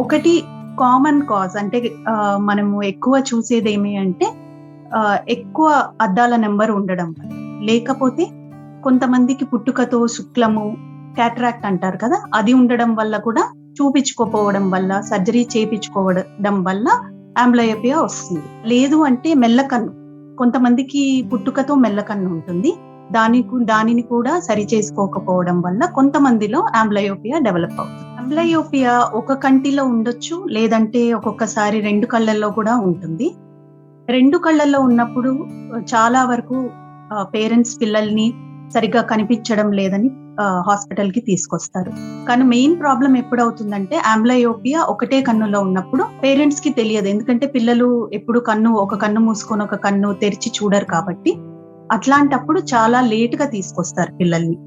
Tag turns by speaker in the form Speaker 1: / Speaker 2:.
Speaker 1: ఒకటి common cause అంటే మనము ఎక్కువ చూసేది ఏమి అంటే ఎక్కువ అద్దాల నెంబర్ ఉండడం లేకపోతే కొంతమందికి పుట్టుకతో శుక్లము క్యాట్రాక్ట్ అంటారు కదా అది ఉండడం వల్ల కూడా చూపించుకోపోవడం వల్ల సర్జరీ చేయించుకోవడం వల్ల ఆంబ్లయోపియా వస్తుంది. లేదు అంటే మెల్లకన్ను. కొంతమందికి పుట్టుకతో మెల్లకన్ను ఉంటుంది. దాని దానిని కూడా సరి చేసుకోకపోవడం వల్ల కొంతమందిలో ఆంబ్లయోపియా డెవలప్ అవుతుంది. అంబ్లయోపియా ఒక కంటిలో ఉండొచ్చు లేదంటే ఒక్కొక్కసారి రెండు కళ్ళల్లో కూడా ఉంటుంది. రెండు కళ్ళల్లో ఉన్నప్పుడు చాలా వరకు పేరెంట్స్ పిల్లల్ని సరిగ్గా కనిపించడం లేదని హాస్పిటల్కి తీసుకొస్తారు. కానీ మెయిన్ ప్రాబ్లం ఎప్పుడవుతుందంటే ఆంబ్లయోపియా ఒకటే కన్నులో ఉన్నప్పుడు పేరెంట్స్కి తెలియదు. ఎందుకంటే పిల్లలు ఎప్పుడు కన్ను ఒక కన్ను మూసుకొని ఒక కన్ను తెరిచి చూడరు కాబట్టి అట్లాంటప్పుడు చాలా లేట్గా తీసుకొస్తారు పిల్లల్ని.